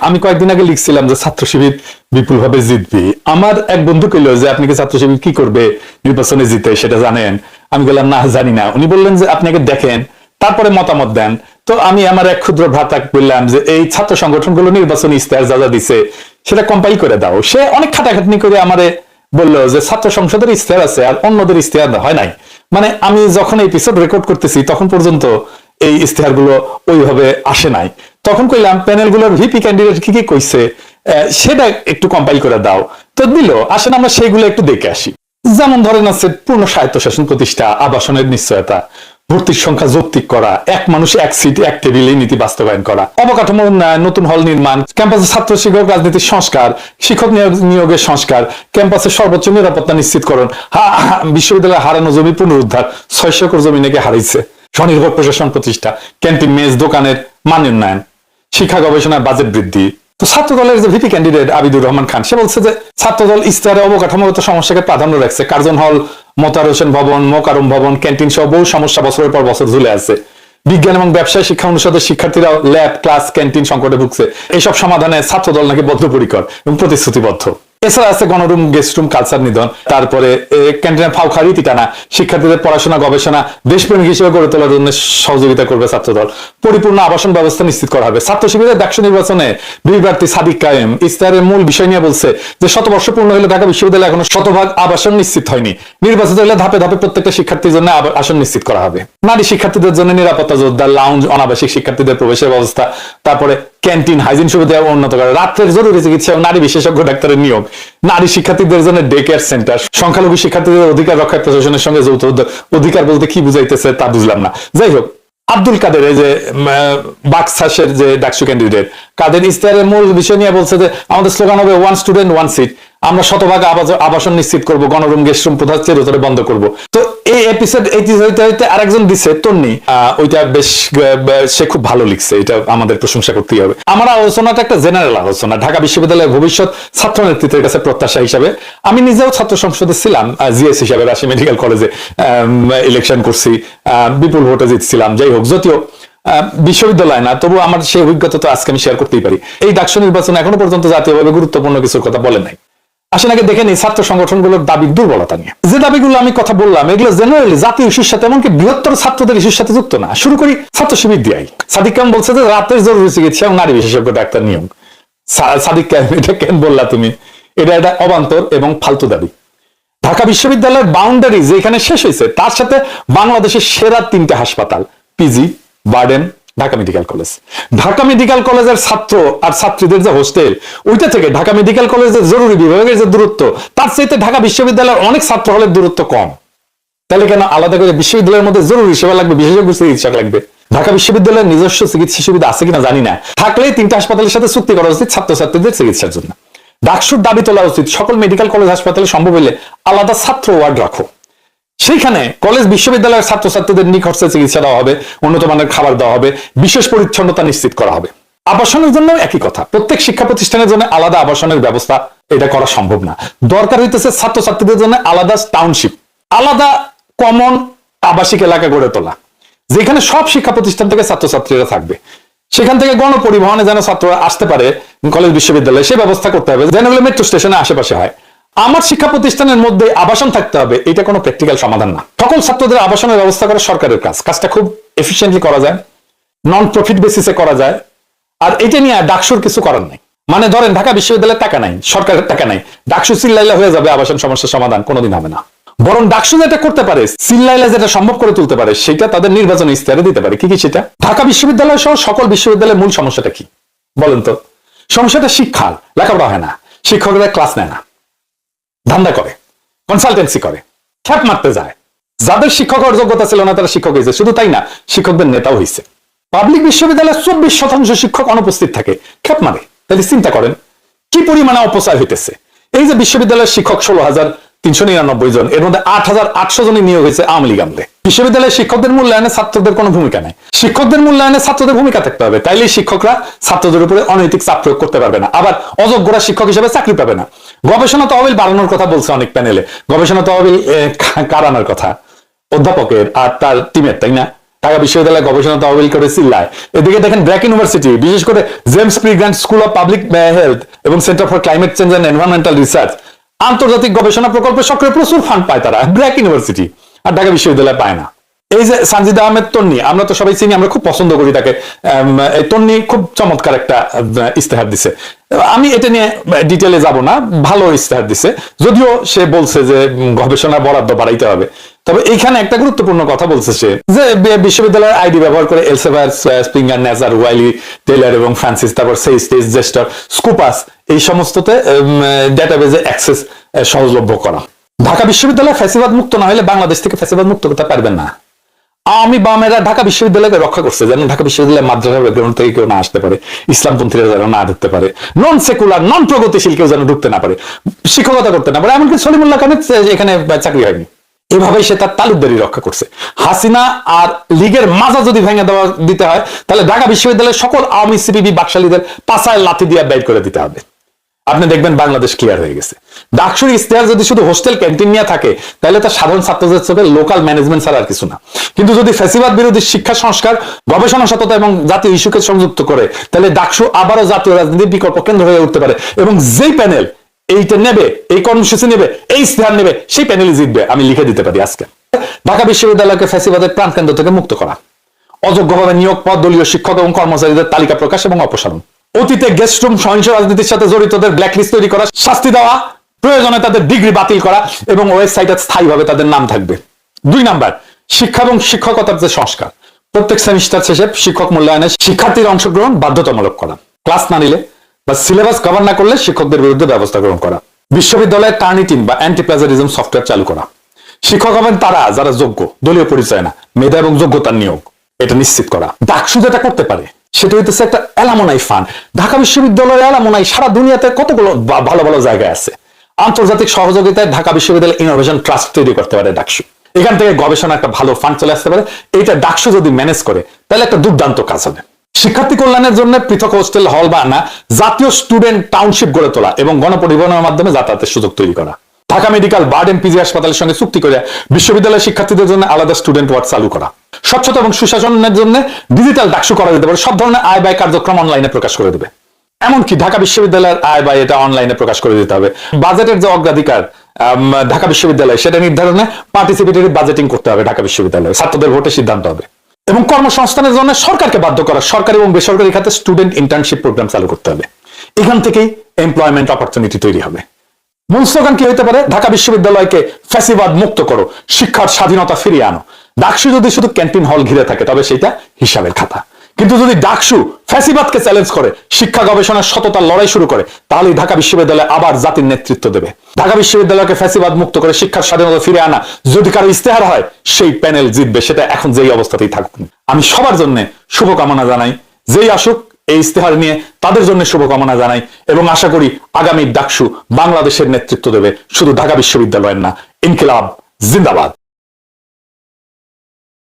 আমি কয়েকদিন আগে লিখছিলাম যে ছাত্র শিবির বিপুল ভাবে জিতবে। আমার এক বন্ধু কইল যে, আপনি কি ছাত্র শিবির কি করবে? নির্বাচনে জিতে, সেটা জানেন? আমি বললাম, না, জানি না। উনি বললেন যে, আপনি আগে দেখেন, তারপরে মতামত দেন। তো আমি আমার এক ক্ষুদ্র ভ্রাতা বললাম যে, এই ছাত্র সংগঠনগুলো নির্বাচনী ইস্তেহার যা যা দিছে, সেটা কম্পাইল করে দাও। সে অনেক খাটাখাটনি করে আমারে বলল যে, ছাত্র সংসদের ইস্তেহার আছে আর অন্যদের ইস্তেহার হয় নাই। মানে আমি যখন এই এপিসোড রেকর্ড করতেছি, তখন পর্যন্ত এই ইস্তেহারগুলো ওইভাবে আসে নাই। তখন কইলাম প্যানেলগুলোর ভিপি ক্যান্ডিডেট কি কি কইছে? সেটা একটু কম্পাইল করে দাও। তো দিল, আসেন আমরা সেইগুলো একটু দেখে আসি। যেমন ধরেন আছে পূর্ণ স্বায়ত্তশাসন প্রতিষ্ঠা, আবাসনের নিশ্চয়তা, ভর্তির সংখ্যা যৌক্তিক করা, এক মানুষ, এক সিট, এক টেবিলে নীতি বাস্তবায়ন করা, অবকাঠামো উন্নয়ন, নতুন হল নির্মাণ, ক্যাম্পাসে ছাত্র শিক্ষক রাজনীতির সংস্কার, শিক্ষক নিয়োগ- নিয়োগের সংস্কার ক্যাম্পাসের সর্বোচ্চ নিরাপত্তা নিশ্চিতকরণ বিশ্ববিদ্যালয়ে হারানো জমি পুনরুদ্ধার, ছয়শো একর জমি নাকি হারাইছে। স্বনির্ভর প্রশাসন প্রতিষ্ঠা, ক্যান্টিন, মেজ, দোকানের মান উন্নয়ন। শিক্ষা গবেষণার বাজেট বৃদ্ধি। তো ছাত্র দলের যে ভিপি ক্যান্ডিডেট আবিদুর রহমান খান, সে বলছে যে ছাত্র দল ইস্তারে অবকাঠামোগত সমস্যাকে প্রাধান্য রাখছে। কার্জন হল, মোতার হোসেন ভবন, মোকারম ভবন, ক্যান্টিন সহ বহু সমস্যা বছরের পর বছর ঝুলে আছে। বিজ্ঞান এবং ব্যবসায় শিক্ষা অনুষদের শিক্ষার্থীরা ল্যাব, ক্লাস, ক্যান্টিন সংকটে ভুগছে। এসব সমাধানে ছাত্র দল নাকি বদ্ধপরিকর এবং প্রতিশ্রুতিবদ্ধ। এছাড়া আছে গণরুম, গেস্ট রুম, কালচার নিধন, তারপরে ক্যান্টিনের ফাউখা রীতি টানা শিক্ষার্থীদের পড়াশোনা, গবেষণা, দেশপ্রেমিক হিসেবে গড়ে তোলার জন্য সহযোগিতা করবে ছাত্রদল। পরিপূর্ণ আবাসন ব্যবস্থা নিশ্চিত করা হবে। ছাত্র শিবিরের ডাকসু নির্বাচনে বিপ্রার্থী সাদিক কায়েম ইস্তাহারের মূল বিষয় নিয়ে বলছে যে, শতবর্ষ পূর্ণ হলে ঢাকা বিশ্ববিদ্যালয়ে এখনও শতভাগ আবাসন নিশ্চিত হয়নি। নির্বাচিত হলে ধাপে ধাপে প্রত্যেকটা শিক্ষার্থীর জন্য আসন নিশ্চিত করা হবে। নারী শিক্ষার্থীদের জন্য নিরাপত্তা যোদ্ধা লাউঞ্জ অনাবাসিক শিক্ষার্থীদের প্রবেশের ব্যবস্থা, তারপরে ক্যান্টিন হাইজিন সুবিধা উন্নত করা। রাত্রের জরুরি চিকিৎসা নারী বিশেষজ্ঞ ডাক্তারের নিয়োগ। নারী শিক্ষার্থীদের জন্য ডে কেয়ার সেন্টার সংখ্যালঘু শিক্ষার্থীদের অধিকার রক্ষায় প্রশাসনের সঙ্গে যৌথ উদ্যোগ। অধিকার বলতে কি বুঝাইতেছে তা বুঝলাম না। যাই হোক আব্দুল কাদের এই যে বাকসাসের যে ডাকসু ক্যান্ডিডেট কাদের ইস্তারের মূল বিষয় নিয়ে বলছে যে, আমাদের স্লোগান হবে ওয়ান স্টুডেন্ট ওয়ান সিট আমরা শতভাগ আবাস- আবাসন নিশ্চিত করব, গণরুম গেস্ট রুম প্রধান চিরতরে বন্ধ করব। তো এই এপিসোড এই হইতে হইতে আরেকজন দিছে, তন্নি। ওইটা বেশ সে খুব ভালো লিখছে, এটা আমাদের প্রশংসা করতেই হবে। আমার আলোচনাটা একটা জেনারেল আলোচনা, ঢাকা বিশ্ববিদ্যালয়ের ভবিষ্যৎ ছাত্র নেতৃত্বের কাছে প্রত্যাশা হিসাবে। আমি নিজেও ছাত্র সংসদে ছিলাম জিএস হিসাবে রাশি মেডিকেল কলেজে ইলেকশন করছি বিপুল ভোটে জিতছিলাম, যাই হোক, যদিও বিশ্ববিদ্যালয় না তবু আমার সেই অভিজ্ঞতা তো আজকে আমি শেয়ার করতেই পারি। এই ডাকসু নির্বাচন এখনও পর্যন্ত জাতীয়ভাবে গুরুত্বপূর্ণ কিছুর কথা বলে নাই। আসেন আগে দেখে নিই ছাত্র সংগঠনগুলোর দাবির দুর্বলতা নিয়ে। যে দাবিগুলো আমি কথা বললাম, এগুলো জেনারেলি জাতীয় ইস্যুর সাথে এমনকি বৃহত্তর ছাত্রদের ইস্যুর সাথে যুক্ত না। শুরু করি ছাত্র শিবির দিয়াই। সাদিক কাম বলছে যে রাতের জরুরি চিকিৎসা এবং নারী বিশেষজ্ঞ ডাক্তার নিয়োগ। সাদিক কাম এটা কেন বললা তুমি? এটা একটা অবান্তর এবং ফালতু দাবি। ঢাকা বিশ্ববিদ্যালয়ের বাউন্ডারি যেখানে শেষ হয়েছে, তার সাথে বাংলাদেশের সেরা তিনটে হাসপাতাল PG BIRDEM Dhaka medical college. Dhaka medical কলেজের ছাত্র আর ছাত্রীদের যে হোস্টেল, ওইটা থেকে ঢাকা মেডিকেল কলেজের জরুরি বিভাগের যে দূরত্ব, তার চাইতে ঢাকা বিশ্ববিদ্যালয়ের অনেক ছাত্র হলের দূরত্ব কম। তাহলে কেন আলাদা করে বিশ্ববিদ্যালয়ের মধ্যে জরুরি সেবা লাগবে, বিশেষজ্ঞ চিকিৎসক লাগবে? ঢাকা বিশ্ববিদ্যালয়ের নিজস্ব চিকিৎসা সুবিধা আছে কিনা জানি না। থাকলেই তিনটা হাসপাতালের সাথে চুক্তি করা উচিত ছাত্রছাত্রীদের চিকিৎসার জন্য। ডাকসুর দাবি তোলা উচিত, সকল মেডিকেল কলেজ হাসপাতালে সম্ভব হলে আলাদা ছাত্র ওয়ার্ড রাখো। সেইখানে কলেজ বিশ্ববিদ্যালয়ের ছাত্রছাত্রীদের নিখরচে চিকিৎসা দেওয়া হবে উন্নত মানের খাবার দেওয়া হবে, বিশেষ পরিচ্ছন্নতা নিশ্চিত করা হবে। আবাসনের জন্য একই কথা। প্রত্যেক শিক্ষা প্রতিষ্ঠানের জন্য আলাদা আবাসনের ব্যবস্থা এটা করা সম্ভব না। দরকার হইতেছে ছাত্রছাত্রীদের জন্য আলাদা টাউনশিপ আলাদা কমন আবাসিক এলাকা গড়ে তোলা, যেখানে সব শিক্ষা প্রতিষ্ঠান থেকে ছাত্রছাত্রীরা থাকবে। সেখান থেকে গণপরিবহনে যেন ছাত্ররা আসতে পারে, কলেজ বিশ্ববিদ্যালয়ে সে ব্যবস্থা করতে হবে, যেন মেট্রো স্টেশনে আশেপাশে হয়। আমার শিক্ষা প্রতিষ্ঠানের মধ্যে আবাসন থাকতে হবে, এটা কোনো প্র্যাকটিক্যাল সমাধান না। সকল ছাত্রদের আবাসনের ব্যবস্থা করা সরকারের কাজ। কাজটা খুব এফিসিয়েন্টলি করা যায় নন প্রফিট বেসিসে করা যায়, আর এটা নিয়ে ডাকসুর কিছু করার নাই। মানে ধরেন, ঢাকা বিশ্ববিদ্যালয়ের টাকা নাই, সরকারের টাকা নাই, ডাকসু চিল্লাইলে হয়ে যাবে, আবাসন সমস্যার সমাধান কোনোদিন হবে না। বরং ডাকসু যেটা করতে পারে চিল্লাইলে যেটা সম্ভব করে তুলতে পারে, সেটা তাদের নির্বাচন ইস্তারে দিতে পারে। কি কি সেটা? ঢাকা বিশ্ববিদ্যালয় সহ সকল বিশ্ববিদ্যালয়ের মূল সমস্যাটা কি? বলেন তো। সমস্যাটা শিক্ষা লেখাপড়া হয় না। শিক্ষকরা ক্লাস নেয় না। ধান্দা করে কনসালটেন্সি করে, খ্যাপ মারতে যায়। যাদের শিক্ষক যোগ্যতা ছিল না, তারা শিক্ষক হয়েছে। শুধু তাই না, শিক্ষকদের নেতাও হয়েছে পাবলিক বিশ্ববিদ্যালয়ে চব্বিশ শতাংশ শিক্ষক অনুপস্থিত থাকে, খ্যাপ মারে। তাহলে চিন্তা করেন, কি পরিমাণে অপচয় হইতেছে? এই যে বিশ্ববিদ্যালয়ের শিক্ষক ষোলো হাজার তিনশো নিরানব্বই জন। এর মধ্যে আট হাজার আটশো জনই নিয়োগ হয়েছে আওয়ামী লীগ আমলে। বিশ্ববিদ্যালয়ের শিক্ষকদের মূল্যায়নে ছাত্রদের কোনো ভূমিকা নেই। শিক্ষকদের মূল্যায়নে ছাত্রদের ভূমিকা থাকতে হবে। তাইলে শিক্ষকরা ছাত্রদের উপরে অনৈতিক চাপ প্রয়োগ করতে পারবে না। আবার অযোগ্যরা শিক্ষক হিসেবে চাকরি পাবে না। গবেষণা তহবিল বাড়ানোর কথা বলছে অনেক প্যানেলে। গবেষণা তহবিল এ, কা- কার আনার কথা? অধ্যাপকের আর তার টিমের তাই না? ঢাকা বিশ্ববিদ্যালয় গবেষণা তহবিল করে চিল্লায় এদিকে দেখেন ব্র্যাক ইউনিভার্সিটি বিশেষ করে James P Grant school of public health এবং centre for climate change and environmental research. আন্তর্জাতিক গবেষণা প্রকল্পে সক্রিয় প্রচুর ফান্ড পায় তারা। ব্র্যাক ইউনিভার্সিটি আর ঢাকা বিশ্ববিদ্যালয় পায় না। এই যে সানজিদা আহমেদ তন্নি, আমরা তো সবাই চিনি, আমরা খুব পছন্দ করি তাকে। এই তন্নি খুব চমৎকার একটা ইস্তেহার দিছে। আমি এটা নিয়ে ডিটেলে যাব না, ভালো ইস্তেহার দিছে। যদিও সে বলছে যে গবেষণা বরাদ্দ বাড়াইতে হবে। তবে এখানে একটা গুরুত্বপূর্ণ কথা বলছে সে, যে বিশ্ববিদ্যালয়ের আইডি ব্যবহার করে Elsevier Springer Nature, Wiley, Taylor এবং ফ্রান্সিস, তারপর সেই স্টেজ, জেস্টার, স্কুপাস, এই সমস্ততে ডেটাবেজে অ্যাক্সেস সহজলভ্য করা। ঢাকা বিশ্ববিদ্যালয় ফ্যাসিবাদ মুক্ত না হলে বাংলাদেশ থেকে ফ্যাসিবাদ মুক্ত করতে পারবেন না। আওয়ামী বামেরা ঢাকা বিশ্ববিদ্যালয়কে রক্ষা করছে, যেন ঢাকা বিশ্ববিদ্যালয় মাদ্রাসা ব্যাকগ্রাউন্ড থেকে কেউ না আসতে পারে, ইসলামপন্থীরা যেন না ঢুকতে পারে নন সেকুলার নন প্রগতিশীল কেউ যেন ঢুকতে না পারে, শিক্ষকতা করতে না পারে, এমনকি সলিমুল্লাহ খানের এখানে চাকরি হয়নি। এভাবেই সে তার তালুকদারি রক্ষা করছে। হাসিনা আর লীগের মাজা যদি ভেঙে দেওয়া দিতে হয়, তাহলে ঢাকা বিশ্ববিদ্যালয়ের সকল আওয়ামী সিপিবি বাকশালীদের পাশায় লাথি দিয়ে বের করে দিতে হবে। আপনি দেখবেন বাংলাদেশ ক্লিয়ার হয়ে গেছে। ডাকসুর ইস্তেহার যদি শুধু হোস্টেল ক্যান্টিন নিয়ে থাকে, তাহলে তার সাধারণ ছাত্রদের চোখে লোকাল ম্যানেজমেন্ট ছাড়া আর কিছু না। কিন্তু যদি ফ্যাসিবাদ বিরোধী শিক্ষা সংস্কার, গবেষণা সততা এবং জাতীয় ইস্যুকে সংযুক্ত করে, তাহলে ডাকসু আবারও জাতীয় রাজনীতির বিকল্প কেন্দ্র হয়ে উঠতে পারে এবং যেই প্যানেল এইটা নেবে, এই কর্মসূচি নেবে, এই ইস্তেহার নেবে, সেই প্যানেলই জিতবে। আমি লিখে দিতে পারি আজকে। ঢাকা বিশ্ববিদ্যালয়কে ফ্যাসিবাদের প্রাণকেন্দ্র থেকে মুক্ত করা। অযোগ্যভাবে নিয়োগ পদ দলীয় শিক্ষক এবং কর্মচারীদের তালিকা প্রকাশ এবং অপসারণ। অতীতে গেস্ট রুম সহিংস রাজনীতির সাথে জড়িতদের ব্ল্যাকলিস্ট তৈরি করা, শাস্তি দেওয়া, প্রয়োজনে তাদের ডিগ্রি বাতিল করা এবং ওয়েবসাইটে স্থায়ীভাবে তাদের নাম থাকবে। দুই নাম্বার, শিক্ষা এবং শিক্ষকতার যে সংস্কার। প্রত্যেক সেমিস্টার শেষে শিক্ষক মূল্যায়নে শিক্ষার্থীর অংশগ্রহণ বাধ্যতামূলক করা। ক্লাস না নিলে বা সিলেবাস কভার না করলে শিক্ষকদের বিরুদ্ধে ব্যবস্থা গ্রহণ করা। বিশ্ববিদ্যালয়ে টার্নিটিন বা অ্যান্টি প্লাজারিজম সফটওয়্যার চালু করা। শিক্ষক হবেন তারা, যারা যোগ্য, দলীয় পরিচয় না, মেধা এবং যোগ্যতার নিয়োগ। এটা নিশ্চিত করা। ডাকসু যেটা করতে পারে। সেটা হইতেছে একটা অ্যালামোনাই ফান্ড। ঢাকা বিশ্ববিদ্যালয়ের অ্যালামোনাই সারা দুনিয়াতে কতগুলো ভালো ভালো জায়গায় আছে। আন্তর্জাতিক সহযোগিতায় ঢাকা বিশ্ববিদ্যালয় ইনোভেশন ট্রাস্ট তৈরি করতে পারে ডাকসু এখান থেকে গবেষণা একটা ভালো ফান্ড চলে আসতে পারে। এইটা ডাকসু যদি ম্যানেজ করে, তাহলে একটা দুর্দান্ত কাজ হবে। শিক্ষার্থী কল্যাণের জন্য পৃথক হোস্টেল হল বা না জাতীয় স্টুডেন্ট টাউনশিপ গড়ে তোলা এবং গণপরিবহনের মাধ্যমে যাতায়াতের সুযোগ তৈরি করা। ঢাকা মেডিকেল বার্ড এন্ড পিজি হাসপাতালের সঙ্গে চুক্তি করে বিশ্ববিদ্যালয়ের শিক্ষার্থীদের জন্য আলাদা স্টুডেন্ট ওয়ার্ড চালু করা। স্বচ্ছতা এবং সুশাসনের জন্য ডিজিটাল ডাকসু করা যেতে পারে, সব ধরনের আয় ব্যয় কার্যক্রম অনলাইনে প্রকাশ করে দেবে। এমনকি ঢাকা বিশ্ববিদ্যালয়ের আয় ব্যয় এটা অনলাইনে প্রকাশ করে দিতে হবে। বাজেটের যে অগ্রাধিকার ঢাকা বিশ্ববিদ্যালয়, সেটা নির্ধারণে পার্টিসিপেটরি বাজেটিং করতে হবে ঢাকা বিশ্ববিদ্যালয়ে। ছাত্রদের ভোটে সিদ্ধান্ত হবে। এবং কর্মসংস্থানের জন্য সরকারকে বাধ্য করা। সরকারি এবং বেসরকারি খাতে স্টুডেন্ট ইন্টার্নশিপ প্রোগ্রাম চালু করতে হবে। এখান থেকেই এমপ্লয়মেন্ট অপরচুনিটি তৈরি হবে। মূল স্লোগান কি হতে পারে? ঢাকা বিশ্ববিদ্যালয়কে ফ্যাসিবাদ মুক্ত করো, শিক্ষার স্বাধীনতা ফিরিয়ে আনো। ডাকসু যদি শুধু ক্যান্টিন হল ঘিরে থাকে, তবে সেটা হিসাবের খাতা। কিন্তু যদি ডাকসু ফ্যাসিবাদকে চ্যালেঞ্জ করে, শিক্ষা গবেষণার সততার লড়াই শুরু করে তাহলে ঢাকা বিশ্ববিদ্যালয় আবার জাতির নেতৃত্ব দেবে। ঢাকা বিশ্ববিদ্যালয়কে ফ্যাসিবাদ মুক্ত করে শিক্ষার স্বাধীনতা ফিরে আনা যদি কারও ইস্তেহার হয়, সেই প্যানেল জিতবে। সেটা এখন যেই অবস্থাতেই থাকুক আমি সবার জন্য শুভকামনা জানাই, যেই আসুক, এই ইস্তেহার নিয়ে তাদের জন্য শুভকামনা জানাই এবং আশা করি আগামী ডাকসু বাংলাদেশের নেতৃত্ব দেবে। শুধু ঢাকা বিশ্ববিদ্যালয়ের না, ইনকিলাব, জিন্দাবাদ।